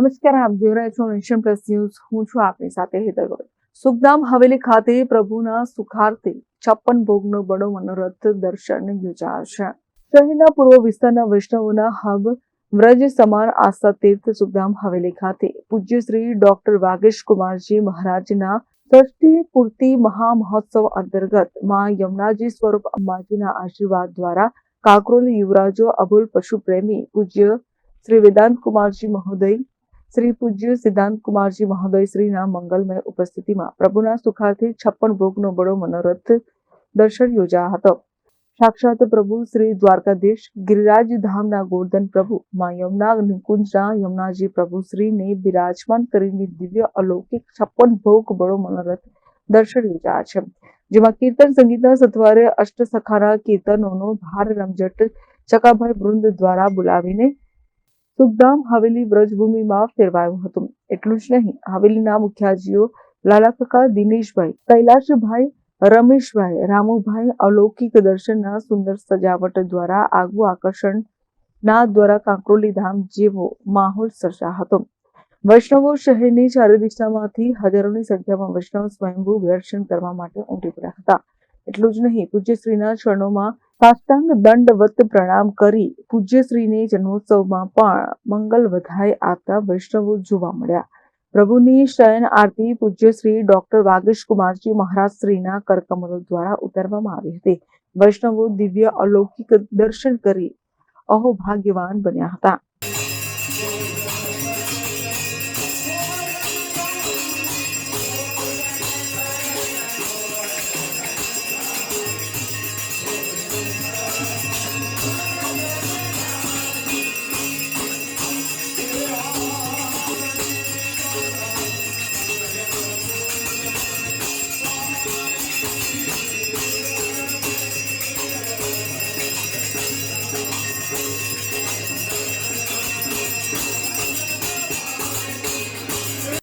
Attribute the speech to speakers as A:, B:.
A: નમસ્કાર, આપ જોઈ રહ્યા છો નેશન પ્લસ ન્યૂઝ. હું છું આપની સાથે હેતર ગોયલ સુખધામ હવેલી ખાતે પ્રભુના સુખાર્થે છપ્પન ભોગનો બડો મનોરથ દર્શન યોજાશે શહેરના પૂર્વ વિસ્તારના વૈષ્ણવોના હબ વ્રજ સમાન આસ્થા તીર્થ સુખધામ હવેલી ખાતે પૂજ્ય શ્રી ડોક્ટર વાગેશ કુમારજી મહારાજના ષષ્ઠી પૂર્તિ મહામહોત્સવ અંતર્ગતમાં યમુનાજી સ્વરૂપ અંબાજીના આશીર્વાદ દ્વારા કાકરોલ યુવરાજો અબુલ પશુ પ્રેમી પૂજ્ય શ્રી વેદાંત કુમારજી મહોદય શ્રી પૂજ્ય સિદ્ધાંત કુમારજી મહોદય શ્રીના મંગલમય ઉપસ્થિતિમાં પ્રભુના સુખાર્થી છપ્પન ભોગનો બડો મનોરથ દર્શન યોજાયો હતો. સાક્ષાત પ્રભુ શ્રી દ્વારકાધીશ ગિરિરાજ ધામના ગોર્ધન પ્રભુ માં યમુના નિકુંજના યમુનાજી પ્રભુ શ્રીને બિરાજમાન કરીને દિવ્ય અલૌકિક છપ્પન ભોગ બડો મનોરથ દર્શન યોજાયા છે. જેમાં કીર્તન સંગીતના સથવારે અષ્ટસખાના કીર્તનોનો ભાર રમઝટ ચકાભાઈ વૃંદ દ્વારા બોલાવીને સુખધામ હવેલી વ્રજભૂમિમાં ફેરવાયું હતું. એટલું જ નહીં, હવેલીના મુખ્યાજીઓ લાલાકાકા દિનેશભાઈ, કૈલાશભાઈ, રમેશભાઈ, રામુભાઈ અલૌકિક દર્શનના સુંદર સજાવટ દ્વારા આગવું આકર્ષણ ના દ્વારા કાંકરોલી ધામ જેવો માહોલ સર્જા હતો. વૈષ્ણવો શહેરની ચારે દિશામાંથી હજારોની સંખ્યામાં વૈષ્ણવ સ્વયંભૂ દર્શન કરવા માટે ઉમટી પડ્યા હતા. એટલું જ નહીં પૂજ્યશ્રીના ચરણોમાં સાષ્ટાંગ દંડવત પ્રણામ કરી પૂજ્યશ્રીને જન્મોત્સવમાં પણ મંગલ વધાઈ આપતા વૈષ્ણવો જોવા મળ્યા. પ્રભુની શયન આરતી પૂજ્યશ્રી ડોક્ટર વાગેશ કુમારજી મહારાજ શ્રીના કરકમલો દ્વારા ઉતારવામાં આવી હતી. વૈષ્ણવો દિવ્ય અલૌકિક દર્શન કરી અહોભાગ્યવાન બન્યા હતા.